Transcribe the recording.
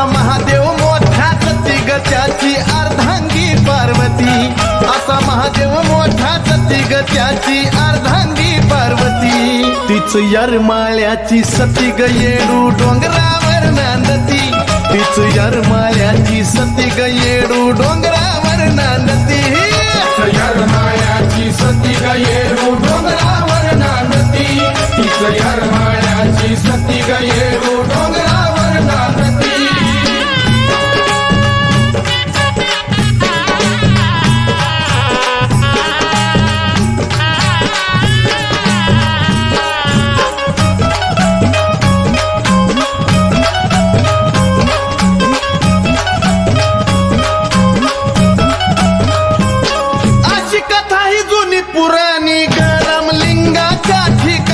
असा महादेव मोठाच तिग त्याची अर्धांगी पार्वती. असा महादेव मोठाच तिग त्याची अर्धांगी पार्वती. तीच यरमाळ्याची सतीग येडू डोंगरावर नांदती. तीच यरमाळ्याची सतीग येडू डोंगरावर नांदती. यरमाळ्याची सतीग येडू डोंगरावर नांदती. तीच यरमाळ्याची सतीग येडू आई जुनी पुराणी गरम लिंगाच्या ठिकाणी.